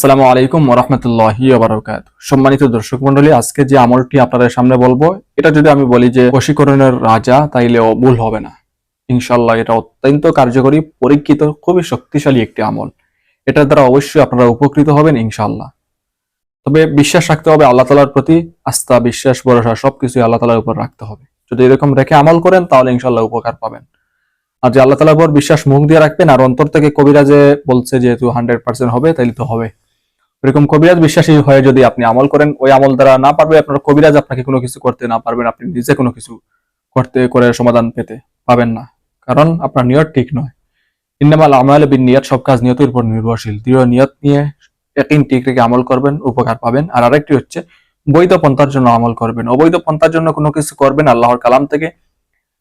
আসসালামু আলাইকুম ওরহমতুল্লাহি বারাকাত সম্মানিত দর্শক মন্ডলী আজকে যে আমলটি আপনাদের সামনে বলব, এটা যদি আমি বলি যে বশীকরণের রাজা তাইলেও ভুল হবে না। ইনশাল্লাহ এটা অত্যন্ত কার্যকরী, পরীক্ষিত, খুবই শক্তিশালী একটি আমল। এটার দ্বারা অবশ্যই আপনারা উপকৃত হবেন ইনশাল্লাহ তবে বিশ্বাস রাখতে হবে আল্লাহ তালার প্রতি, আস্থা, বিশ্বাস, ভরসা, সবকিছু আল্লাহ তালার উপর রাখতে হবে। যদি এরকম রেখে আমল করেন, তাহলে ইনশাল্লাহ উপকার পাবেন। আর যে আল্লাহ তালার উপর বিশ্বাস মুখ দিয়ে রাখবেন, আর অন্তর থেকে কবিরা যে বলছে যেহেতু হান্ড্রেড পার্সেন্ট হবে, তাইলে তো হবে। এরকম কবিরাজ বিশ্বাসী হয়ে যদি আপনি আমল করেন, ওই আমল দ্বারা না পারবে আপনার কবিরাজ আপনাকে কোনো কিছু করতে না পারবেন, আপনি নিজে কোনো কিছু করতে, করে সমাধান পেতে পাবেন না। কারণ আপনার নিয়ত ঠিক নয়। ইন্নামাল আমাল বিন নিয়ত সব কাজ নিয়তের উপর নির্ভরশীল। দৃঢ় নিয়ত নিয়ে একদিন ঠিক রেখে আমল করবেন, উপকার পাবেন। আর আরেকটি হচ্ছে, বৈধ পন্থার জন্য আমল করবেন। অবৈধ পন্থার জন্য কোনো কিছু করবেন আল্লাহর কালাম থেকে।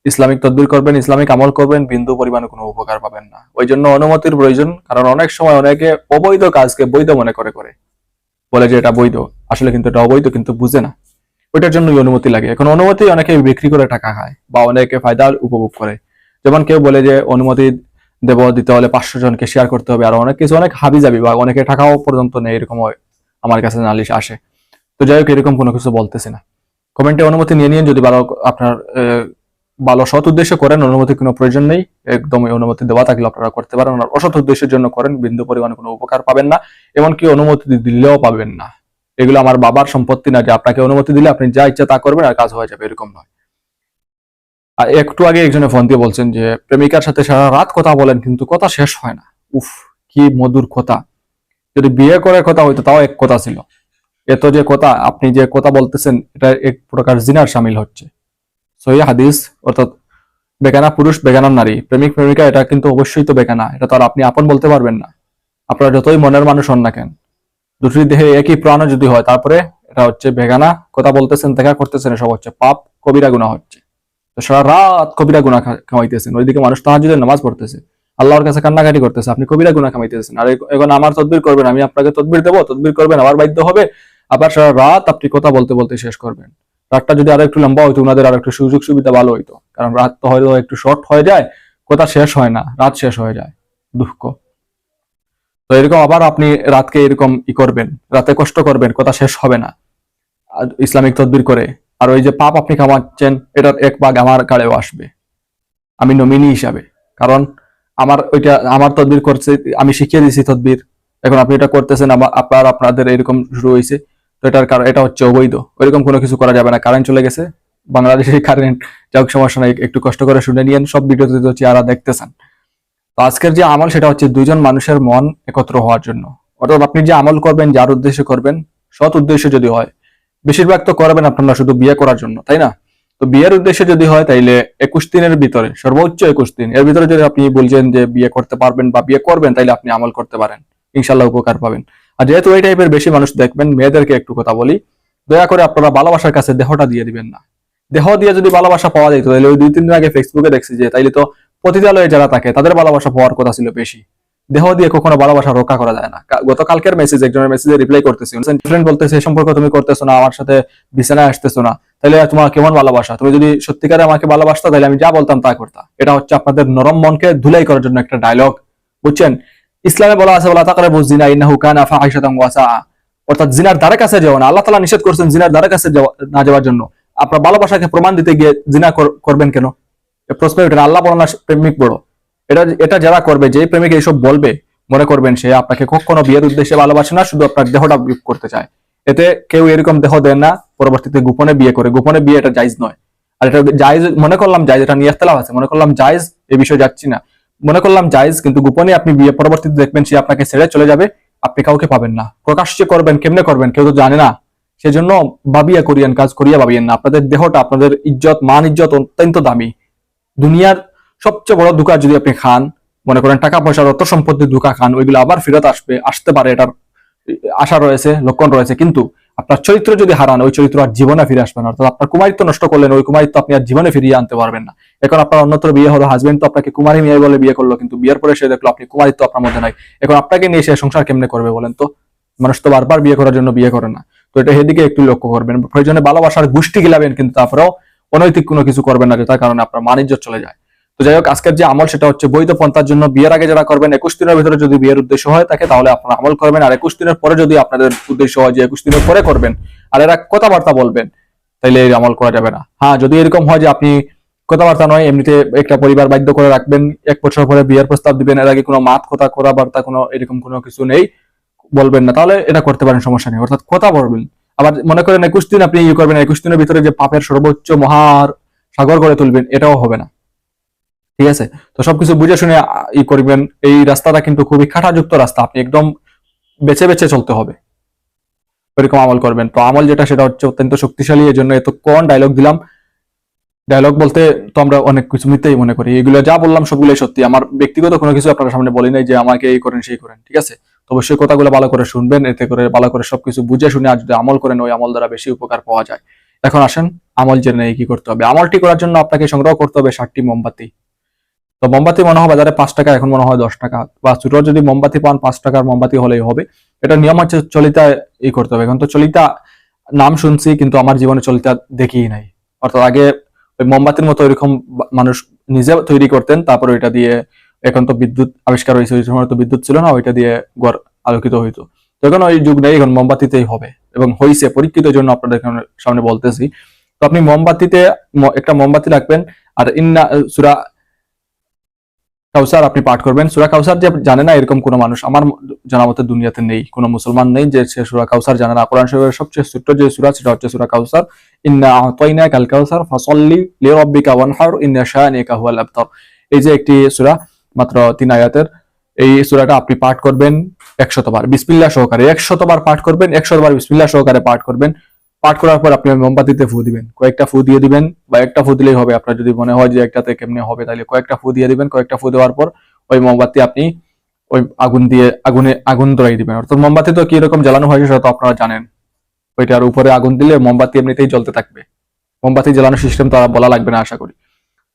ইসলামিক তদবির করবেন, ইসলামিক আমল করবেন, বিন্দু পরিমাণে কোনো উপকার পাবেন না। ওই জন্য অনুমতির প্রয়োজন, কারণ অনেক সময় অনেকে অবৈধ কাজকে বৈধ মনে করে করে। বলে যে এটা বৈধ, আসলে কিন্তু এটা অবৈধ কিন্তু বুঝে না। ওইটার জন্যই অনুমতি লাগে। এখন অনুমতি অনেকে বিক্রি করে টাকা খায় বা অনেকে ফায়দা উপভোগ করে। যেমন কেউ বলে যে অনুমতি দেব, দিতে হলে পাঁচশো জনকে শেয়ার করতে হবে, আর অনেক কিছু, অনেক হাবি যাবি বা অনেকে টাকাও পর্যন্ত নেই, এরকম আমার কাছে নালিশ আসে। তো যাই হোক, এরকম কোনো কিছু বলতেছি না। কমেন্টে অনুমতি নিয়ে নিন, যদি ভালো আপনার ভালো সৎ উদ্দেশ্য করেন, অনুমতি কোনো প্রয়োজন নেই, একদম এই অনুমতি দেওয়া থাকলে আপনারা করতে পারেন। আর অসৎ উদ্দেশ্যের জন্য করেন, বিন্দু পরিমাণে কোনো উপকার পাবেন না, এমনকি অনুমতি দিলেও পাবেন না। এগুলো আমার বাবার সম্পত্তি না যে আপনাকে অনুমতি দিলে আপনি যা ইচ্ছা তা করবেন আর কাজ হয়ে যাবে, এরকম নয়। আর একটু আগে একজনে ফোন দিয়ে বলছেন যে, প্রেমিকার সাথে সারা রাত কথা বলেন, কিন্তু কথা শেষ হয় না। উফ, কি মধুর কথা। যদি বিয়ে করার কথা হইতো, তাও এক কথা ছিল। এত যে কথা, আপনি যে কথা বলতেছেন, এটা এক প্রকার জিনার সামিল হচ্ছে। সহি হাদিস, অর্থাৎ বেগানা পুরুষ বেগানা নারী। প্রেমিক, প্রেমিকা, এটা কিন্তু অবশ্যই তো বেগানা। এটা তো আর আপনি আপন বলতে পারবেন না। আপনার যতই মনের মানুষ হন না কেন, দুটি দেহে একই প্রাণ যদি হয়, তারপরে এটা হচ্ছে বেগানা। কথা বলতেছেন, দেখা করতেছেন, এসব হচ্ছে পাপ, কবিরা গুণা হচ্ছে। তো সারা রাত কবিরা গুণা খামাইতেছেন ওইদিকে মানুষ তাহাজুদের নামাজ পড়তেছে। আল্লাহর কাছে কান্নাকাটি করতেছে, আপনি কবিরা গুণা খামাইতেছেন আর এখন আমার তদবির করবেন, আমি আপনাকে তদবির দেবো, তদবির করবেন, আবার বাধ্য হবে। আবার সারা রাত আপনি কথা বলতে বলতে শেষ করবেন। রাতটা যদি আরও একটু লম্বা হইতো ওনাদের আর একটু সুযোগ সুবিধা ভালো হইতো। কারণ রাত তো হয়তো একটু শর্ট হয়ে যায়, কথা শেষ হয় না, রাত শেষ হয়ে যায়, দুঃখ। তো এরকম আবার আপনি রাতকে এরকম ই করবেন, রাতে কষ্ট করবেন, কথা শেষ হবে না। ইসলামিক তদবির করে। আর ওই যে পাপ আপনি কামাচ্ছেন, এটার এক ভাগ আমার কাড়েও আসবে। আমি নমিনি হিসাবে। কারণ আমার ওইটা, আমার তদবির করছে, আমি শিখিয়ে দিছি তদবির। এখন আপনি এটা করতেছেন আবার আপনার, আপনাদের এরকম শুরু হয়েছে। তো এটার কারণ, এটা হচ্ছে অবৈধ। ওইরকম কোনো কিছু করা যাবে না। কারেন্ট চলে গেছে, বাংলাদেশের কারেন্ট যাই হোক সমস্যা নাই, একটু কষ্ট করে শুনে নিয়েন, সব ভিডিওতে তো চেহারা দেখতেছেন। তো আজকের যে আমল, সেটা হচ্ছে দুজন মানুষের মন একত্র হওয়ার জন্য। অর্থাৎ আপনি যে আমল করবেন, যার উদ্দেশ্যে করবেন, সৎ উদ্দেশ্য যদি হয়, বেশিরভাগ তো করবেন আপনারা শুধু বিয়ে করার জন্য, তাই না? তো বিয়ের উদ্দেশ্যে যদি হয়, তাইলে একুশ দিনের ভিতরে, সর্বোচ্চ একুশ দিন, এর ভিতরে যদি আপনি বলছেন যে বিয়ে করতে পারবেন বা বিয়ে করবেন, তাইলে আপনি আমল করতে পারেন। ইনশাল্লাহ উপকার পাবেন। আর যেহেতু এই টাইপের বেশি মানুষ দেখবেন, মেয়েদেরকে একটু কথা বলি। দয়া করে আপনারা ভালোবাসার কাছে দেহটা দিয়ে দিবেন না। দেহ দিয়ে যদি ভালোবাসা পাওয়া যেত তাহলে ওই দুই তিন দিন আগে ফেসবুকে দেখছি যে, তাইলে তো পতিতালয়ে যারা থাকে, তাদের ভালোবাসা পাওয়ার কথা ছিল বেশি। দেহ দিয়ে কখনো ভালোবাসা রক্ষা করা যায় না। গতকালকের মেসেজ একজনের মেসেজে রিপ্লাই করতেছি। ফ্রেন্ড বলতেছে, এই সম্পর্ক তুমি করতেছো না, আমার সাথে বিছানায় আসতেছো না। তাহলে তোমার কেমন ভালোবাসা? তুমি যদি সত্যিকারে আমাকে ভালোবাসতা তাহলে আমি যা বলতাম তা করতাম এটা হচ্ছে আপনাদের নরম মনকে ধুলাই করার জন্য একটা ডায়লগ বুঝছেন? ইসলামে বলা আছে বলা তাকারে বুঝিনা ইন্নাহু কানা ফাহিশাতান ওয়াসা অর্থাৎ জিনার দ্বারে কাছে যাও না। আল্লাহ তাআলা নিষেধ করছেন জিনার দ্বারে কাছে না যাওয়ার জন্য। আপনার ভালোবাসাকে প্রমাণ দিতে গিয়ে জিনা করবেন কেন? প্রশ্ন এটা আল্লাহ না, প্রেমিক বড়। এটা এটা যারা করবে যে প্রেমিক এইসব বলবে, মনে করবেন সে আপনাকে কখনো বিয়ের উদ্দেশ্যে ভালোবাসে না, শুধু আপনার দেহটা করতে চায়। এতে কেউ এরকম দেহ দেন না, পরবর্তীতে গোপনে বিয়ে করে। গোপনে বিয়ে এটা জায়জ নয়। আর এটা জায়জ, মনে করলাম জায়জ, এটা নিয়ে ইখতিলাফ আছে। মনে করলাম জায়জ এই বিষয়ে যাচ্ছি না। মনে করলাম, জায়জ, কিন্তু গোপনে আপনি বিয়ে পরবর্তীতে দেখবেন সে আপনাকে ছেড়ে চলে যাবে, আপনি কাউকে পাবেন না। প্রকাশ্যে করবেন, কেমনে করবেন, কেউ তো জানে না। সেজন্য ভাবিয়া করিয়েন, কাজ করিয়া ভাবিয়েন না। আপনাদের দেহটা, আপনাদের ইজ্জত, মান ইজ্জত অত্যন্ত দামি। দুনিয়ার সবচেয়ে বড় ধোকা যদি আপনি খান, মনে করেন টাকা পয়সার অর্থ সম্পত্তি ধোকা খান, ওইগুলো আবার ফেরত আসবে, আসতে পারে, এটার আশা রয়েছে, লক্ষণ রয়েছে। কিন্তু আপনার চরিত্র যদি হারান, ওই চরিত্র আর জীবনে ফিরে আসবে না। অর্থাৎ আপনার কুমারিত্ব নষ্ট করলেন, ওই কুমারিত্ব আপনি আর জীবনে ফিরিয়ে আনতে পারবেন না। এখন আপনার অন্যত্র বিয়ে হলো হাজবেন্ড তো আপনাকে কুমারী মেয়ে বলে বিয়ে করল, কিন্তু বিয়ের পরে সে দেখল আপনি কুমারিত্ব আপনার মধ্যে নাই। এখন আপনাকে নিয়ে সে সংসার কেমনে করবে বলেন তো? মানুষ তো বারবার বিয়ে করার জন্য বিয়ে করে না। তো এটা সেদিকে একটু লক্ষ্য করবেন, প্রয়োজনে ভালোবাসার গোষ্ঠী গিলাবেন, কিন্তু তারপরেও অনৈতিক কোনো কিছু করবেন না, যে তার কারণে আপনার মানিজ্য চলে যায়। তো যাই হোক, আজকের যে আমল সেটা হচ্ছে বৈধ পন্থার জন্য। বিয়ের আগে যারা করবেন, একুশ দিনের ভিতরে যদি বিয়ের উদ্দেশ্য হয় থাকে, তাহলে আপনারা আমল করবেন। আর একুশ দিনের পরে যদি আপনাদের উদ্দেশ্য হয় যে একুশ দিনের পরে করবেন, আর এরা কথাবার্তা বলবেন, তাইলে এই আমল করা যাবে না। হ্যাঁ যদি এরকম হয় যে আপনি কথাবার্তা নয়, এমনিতে একটা পরিবার বাধ্য করে রাখবেন, এক বছর পরে বিয়ের প্রস্তাব দিবেন, এর আগে কোনো মাত কথা, কথাবার্তা কোনো এরকম কোনো কিছু নেই, বলবেন না, তাহলে এটা করতে পারেন, সমস্যা নেই। অর্থাৎ কথা বলবেন। আবার মনে করেন একুশ দিন আপনি ইয়ে করবেন, একুশ দিনের ভিতরে যে পাপের সর্বোচ্চ মহার সাগর করে তুলবেন, এটাও হবে না। ঠিক আছে? তো সবকিছু বুঝে শুনে ই করবেন। এই রাস্তাটা কিন্তু খুবই খাটাযুক্ত রাস্তা। আপনি একদম বেছে বেছে চলতে হবে। এরকম আমল করবেন। তো আমল যেটা, সেটা হচ্ছে অত্যন্ত শক্তিশালী। এই জন্য এত কোন ডায়লগ দিলাম। ডায়লগ বলতে তো আমরা অনেক কিছু মিথ্যেই মনে করি। এগুলো যা বললাম, সবগুলোই সত্যি। আমার ব্যক্তিগত কোনো কিছু আপনার সামনে বলি নাই যে আমাকে এই করেন, সেই করেন, ঠিক আছে? তো অবশ্যই কথাগুলো ভালো করে শুনবেন। এতে করে ভালো করে সবকিছু বুঝে শুনে আর যদি আমল করেন, ওই আমল দ্বারা বেশি উপকার পাওয়া যায়। এখন আসেন, আমল জেনে কি করতে হবে। আমলটি করার জন্য আপনাকে সংগ্রহ করতে হবে ষাটটি মোমবাতি। তো মোমবাতি মনে হয় বাজারে পাঁচ টাকা, এখন মনে হয় দশ টাকা। বা ছোট যদি মোমবাতি পান, পাঁচ টাকার মোমবাতি হলেই হবে। এটা নিয়ম হচ্ছে চলিতা ই করতে হবে। এখন তো চলিতা, নাম শুনছি, কিন্তু আমার জীবনে চলিতা দেখিই নাই। অর্থাৎ আগে ওই মোমবাতির মতো এরকম মানুষ নিজে তৈরি করতেন, তারপর ওইটা দিয়ে এখন তো বিদ্যুৎ আবিষ্কার হয়েছে, ওই সময় তো বিদ্যুৎ ছিল না, ওইটা দিয়ে ঘর আলোকিত হইতো। তো এখন ওই যুগ নেই, এখন মোমবাতিতেই হবে। এবং হইছে, পরীক্ষিত জন্য আপনাদের সামনে বলতেছি। তো আপনি মোমবাতিতে একটা মোমবাতি রাখবেন, আর ইন্না সুরা কাউসার, আপনি পাঠ করবেন। সুরা কাউসার যে জানে না, এরকম কোনো মানুষ, আমার জানা মতে দুনিয়াতে নেই, কোনো মুসলমান নেই যে সে সুরা কাউসার জানে না। কোরআন শরীফের সবচেয়ে ছোট্ট যে সুরা, সেটা হচ্ছে সুরা কাউসার। ইন্না আতাইনা কাল কাউসার ফাসাল্লি লিরাব্বিকা ওয়ানহার, ইন্না শানিকা হুয়াল আবতার। এই যে একটি সুরা, মাত্র তিন আয়াতের, এই সুরাটা আপনি পাঠ করবেন একশতবার। বিসমিল্লাহ সহকারে একশতবার পাঠ করবেন, একশতবার বিসমিল্লাহ সহকারে পাঠ করবেন। পাঠ করার পর আপনি মোমবাতিতে ফু দিবেন। কয়েকটা ফু দিয়ে দিবেন বা একটা ফু দিলেই হবে। আপনার যদি মনে হয় যে একটাতে কেমনে হবে, তাহলে কয়েকটা ফু দিয়ে দিবেন। কয়েকটা ফু দেওয়ার পর ওই মোমবাতি আপনি ওই আগুন দিয়ে, আগুনে, আগুন ধরাই দিবেন। অর্থাৎ মোমবাতি তো কি রকম জ্বালানো হয় সেটা তো আপনারা জানেন। ওইটার উপরে আগুন দিলে মোমবাতি এমনিতেই জ্বলতে থাকবে। মোমবাতি জ্বালানোর সিস্টেম তো বলা লাগবে না, আশা করি।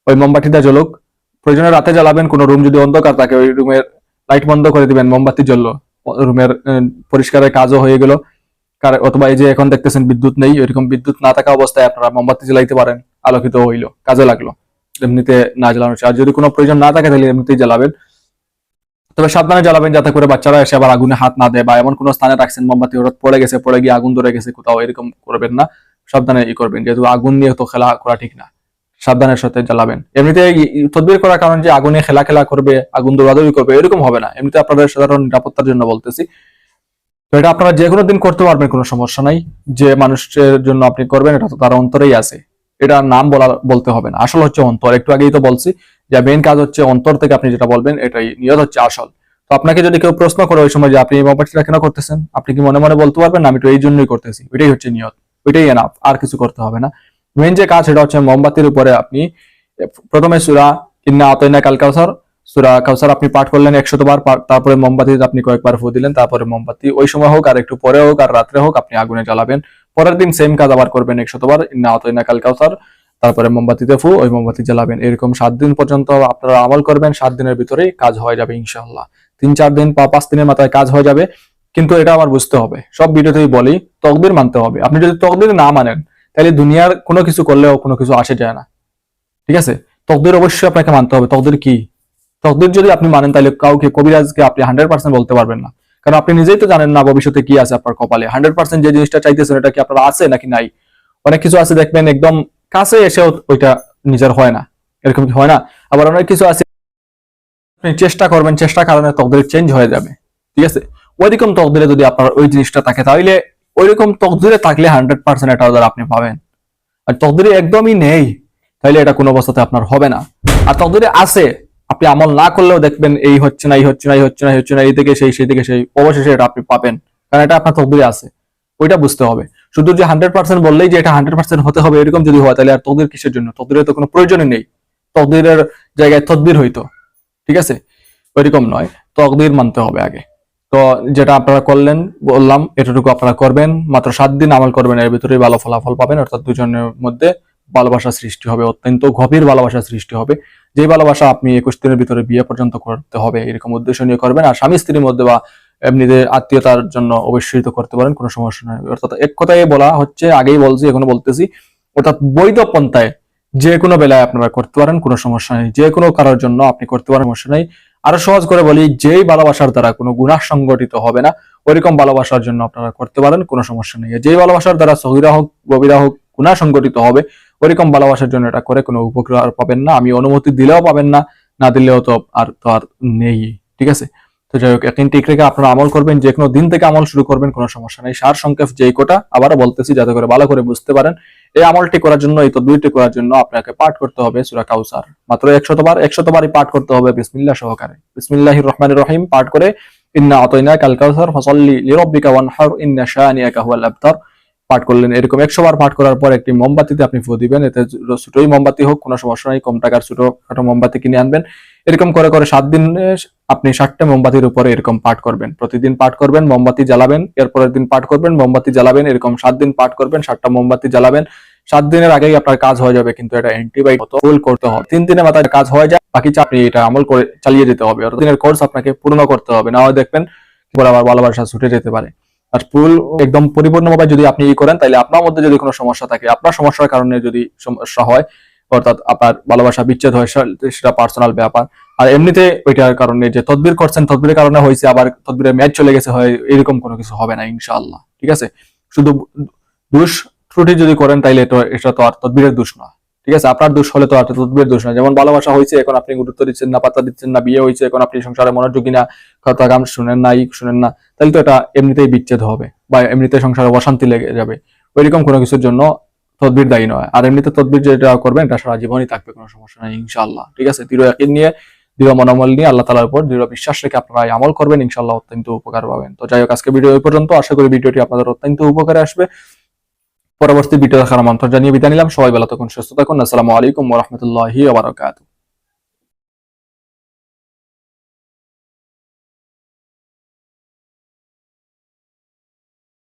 ওই মোমবাতিটা জ্বলুক। প্রয়োজনে রাতে জ্বালাবেন, কোনো রুম যদি অন্ধকার থাকে, ওই রুমের লাইট বন্ধ করে দিবেন, মোমবাতি জ্বললো। রুমের পরিষ্কারের কাজও হয়ে গেল। অথবা এই যে এখন দেখতেছেন বিদ্যুৎ নেই, এরকম বিদ্যুৎ না থাকা অবস্থায় আপনারা মোমবাতি জ্বালাইতে পারেন, আলোকিত হইল, কাজে লাগল, এমনিতে না জ্বালানো আর যদি কোনো প্রয়োজন না থাকে তাহলে এমনিতেই জ্বালাবেন। তবে সাবধানে জ্বালাবেন যাতে করে বাচ্চারা এসে আবার আগুনে হাত না দেয় বা এমন কোনো স্থানে রাখছেন, মোমবাতি হঠাৎ পড়ে গেছে, পড়ে গিয়ে আগুন ধরে গেছে, কোথাও এরকম করবেন না। সাবধানে ই করবেন, যেহেতু আগুন নিয়ে তো খেলা করা ঠিক না। সাবধানের সাথে জ্বালাবেন। এমনিতে তদবির করার কারণ যে আগুনে খেলা খেলা করবে, আগুন দৌড়াদৌড়ি করবে, এরকম হবে না। এমনিতে আপনাদের সাধারণ নিরাপত্তার জন্য বলতেছি। তো এটা আপনারা যে কোনো দিন করতে পারবেন, কোনো সমস্যা নাই। যে মানুষের জন্য আপনি করবেন, এটা তো তার অন্তরেই আছে। এটা নাম বলা, বলতে হবে না। আসল হচ্ছে অন্তর। একটু আগেই তো বলছি যে মেইন কাজ হচ্ছে অন্তর থেকে আপনি যেটা বলবেন, এটাই নিয়ত হচ্ছে আসল। তো আপনাকে যদি কেউ প্রশ্ন করে ওই সময় যে, আপনি এই মোবাইলটা কেন করতেছেন? আপনি কি মনে মনে বলতে পারবেন? আমি তো এই জন্যই করতেছি। ওইটাই হচ্ছে নিয়ত। ওইটাই এনাফ আর কিছু করতে হবে না। মেইন যে কাজ সেটা হচ্ছে মোমবাতির উপরে আপনি, প্রথমে সুরা, ইন্না আতইনা কাল কাউসার সুরা কাউসার আপনি পাঠ করলেন একশত বার তারপরে মোমবাতি আপনি কয়েকবার ফু দিলেন, তারপরে মোমবাতি ওই সময় হোক, আর একটু পরে হোক, আর রাত্রে হোক, আপনি আগুনে জ্বালাবেন। পরের দিন সেম কাজ আবার করবেন একশত বার ইন্না আতইনা কাল কাউসার তারপরে মোমবাতিতে ফু, ওই মোমবাতি জ্বালাবেন। এরকম সাত দিন পর্যন্ত আপনারা আমল করবেন, সাত দিনের ভিতরেই কাজ হয়ে যাবে ইনশাআল্লাহ। তিন চার দিন বা পাঁচ দিনের মাথায় কাজ হয়ে যাবে, কিন্তু এটা আমার বুঝতে হবে। সব ভিডিওতেই বলি তকদির মানতে হবে। আপনি যদি তকদির না মানেন, তাহলে দুনিয়ার কোনো কিছু করলেও কোনো কিছু আসে যায় না। ঠিক আছে? তকদির অবশ্যই আপনাকে মানতে হবে। তকদির কি? তকদির যদি আপনি মানেন, তাহলে কাউকে, কবিরাজকে আপনি হান্ড্রেড পার্সেন্ট বলতে পারবেন না। কারণ আপনি নিজেই তো জানেন না ভবিষ্যতে কি আছে আপনার কপালে। হান্ড্রেড পার্সেন্ট যে জিনিসটা চাইতেছেন, এটা কি আপনার আছে নাকি নাই? অনেক কিছু আছে দেখবেন, একদম কাছে এসেও ওইটা নিজের হয় না। এরকম হয় না। আবার অনেক কিছু আছে, আপনি চেষ্টা করবেন, চেষ্টার কারণে তকদির চেঞ্জ হয়ে যাবে। ঠিক আছে? ওইরকম তকদিরে যদি আপনার ওই জিনিসটা থাকে, তাহলে ওইরকম তকদিরে থাকলে হান্ড্রেড পার্সেন্ট এটা ওদের আপনি পাবেন। আর তকদিরে একদমই নেই, তাহলে এটা কোনো অবস্থাতে আপনার হবে না। আর তকদিরে আছে আপনি আমল না করলেও দেখবেন এই হচ্ছে না, এই হচ্ছে না, এই হচ্ছে না, এই হচ্ছে না, এই থেকে সেই সেই থেকে সেই অবশেষে এটা আপনি পাবেন। কারণ এটা আপনার তকদিরে আছে। ওইটা বুঝতে হবে। শুধু যে হান্ড্রেড পার্সেন্ট বললেই যে এটা হান্ড্রেড পার্সেন্ট হতে হবে এরকম যদি হয়, তাহলে আর তকদির কিসের জন্য? তকদিরের তো কোনো প্রয়োজনই নেই। তকদিরের জায়গায় তদবির হইতো। ঠিক আছে? ওইরকম নয়। তকদির মানতে হবে আগে। তো যেটা আপনারা করলেন, বললাম, এতটুকু আপনারা করবেন। মাত্র সাত দিন আমল করবেন, এর ভিতরে ভালো ফলাফল পাবেন। অর্থাৎ দুজনের মধ্যে ভালোবাসা সৃষ্টি হবে, অত্যন্ত গভীর ভালোবাসা সৃষ্টি হবে। যে ভালোবাসা আপনি একুশ দিনের ভিতরে বিয়ে পর্যন্ত করতে হবে, এরকম উদ্দেশ্য নিয়ে করবেন। আর স্বামী স্ত্রীর মধ্যে বা এমনিতে আত্মীয়তার জন্য অবশ্যই তো করতে পারেন, কোনো সমস্যা নয় অর্থাৎ এক কথায় বলা হচ্ছে, আগেই বলছি, এখনও বলতেছি, অর্থাৎ বৈধ পন্থায় যে কোনো বেলায় আপনারা করতে পারেন, কোনো সমস্যা নেই। যে কোনো কারোর জন্য আপনি করতে পারেন সমস্যা নেই। আরও সহজ করে বলি, যেই ভালোবাসার দ্বারা কোনো গুনাহ সংগঠিত হবে না, ওইরকম ভালোবাসার জন্য আপনারা করতে পারেন, কোনো সমস্যা নেই। যেই ভালোবাসার দ্বারা সহিরা হোক গভীরা হোক গুনাহ সংগঠিত হবে। ওইরকম ভালোবাসার জন্য এটা করে কোনো উপকার পাবেন না। আমি অনুমতি দিলেও পাবেন না না দিলেও তো আর তো আর নেই, ঠিক আছে? তো যাই হোক, একদিন ঠিক রেখে আপনারা আমল করবেন, যে কোনো দিন থেকে আমল শুরু করবেন, কোনো সমস্যা নেই। সার সংক্ষেপ যেই কোটা, আবারও বলতেছি, যাতে করে ভালো করে বুঝতে পারেন। এই আমলটি করার জন্য, এই তদবিরটি করার জন্য আপনাকে পাঠ করতে হবে সুরা কাউসার। মাত্র একশত বার একশত বারই পাঠ করতে হবে বিসমিল্লা সহকারে। বিসমিল্লাহ রহমান রহিম, পাঠ করে, ইন্না অতইনা কাল কাউসার, ফসল্লি লিরব্বিকা ওয়ানহার, ইন্না শানিয়াকা হুয়াল আবতার। পাঠ করলেন। এরকম একশো বার পাঠ করার পর একটি মোমবাতিতে আপনি ফু দিবেন। এতে ছোটই মোমবাতি হোক, কোনো সমস্যা নাই, কম টাকার ছোট খাটো মোমবাতি কিনে আনবেন। এরকম করে করে সাত দিন আপনি ষাটটা মোমবাতির উপরে এরকম পাঠ করবেন। প্রতিদিন পাঠ করবেন, মোমবাতি জ্বালাবেন, এরপরের দিন পাঠ করবেন, মোমবাতি জ্বালাবেন, এরকম সাত দিন পাঠ করবেন সাতটা মোমবাতি জ্বালাবেন। সাত দিনের আগেই আপনার কাজ হয়ে যাবে, কিন্তু এটা অ্যান্টিবায়োটিক করতে হবে। তিন দিনের মাথায় কাজ হয়ে যায়, বাকি আপনি এটা আমল করে চালিয়ে যেতে হবে। দিনের কোর্স আপনাকে পূর্ণ করতে হবে। না হয় দেখবেন আবার ভালোবাসা ছুটে যেতে পারে। আর ফুল একদম পরিপূর্ণভাবে যদি আপনি ই করেন তাহলে আপনার মধ্যে যদি কোনো সমস্যা থাকে, আপনার সমস্যার কারণে যদি সমস্যা হয়, অর্থাৎ আপনার ভালোবাসা বিচ্ছেদ হয় সেটা পার্সোনাল ব্যাপার। আর এমনিতে ওইটার কারণে যে তদবির করছেন, তদবিরের কারণে হয়েছে, আবার তদবিরের ম্যাচ চলে গেছে, হয় এরকম কোনো কিছু হবে না, ইনশাআল্লাহ। ঠিক আছে? শুধু দোষ ত্রুটি যদি করেন, তাইলে তো এটা তো আর তদবিরের দোষ না। ঠিক আছে? আপনার দোষ হলে তো আর তদবিরের দোষ না। যেমন ভালোবাসা হয়েছে, এখন আপনি গুরুত্ব দিচ্ছেন না, পাত্তা দিচ্ছেন না, বিয়ে হয়েছে, এখন আপনি সংসারে মনোযোগী না কথা গান শুনেন না ই শুনেন না, তাহলে তো এটা এমনিতেই বিচ্ছেদ হবে বা এমনিতে সংসারে অশান্তি লেগে যাবে। ওইরকম কোনো কিছুর জন্য তদবির দায়ী নয়। আর এমনিতে তদবির যেটা করবেন, এটা সারা জীবনই থাকবে, কোনো সমস্যা নেই ইনশাল্লাহ ঠিক আছে? দৃঢ় একদিন নিয়ে, দৃঢ় মনোমল নিয়ে আল্লাহ তালার উপর দৃঢ় বিশ্বাস রেখে আপনারা আমল করবেন ইনশাল্লাহ অত্যন্ত উপকার পাবেন। তো যাই হোক আজকে ভিডিও এই পর্যন্ত। আশা করি ভিডিওটি আপনাদের অত্যন্ত উপকারে আসবে। পরবর্তী ভিডিও দেখার আমন্ত্রণ জানিয়ে বিদায় নিলাম। সবাই ভালো তখন সুস্থ থাকুন। আসসালামু আলাইকুম ওরহমতুল্লাহি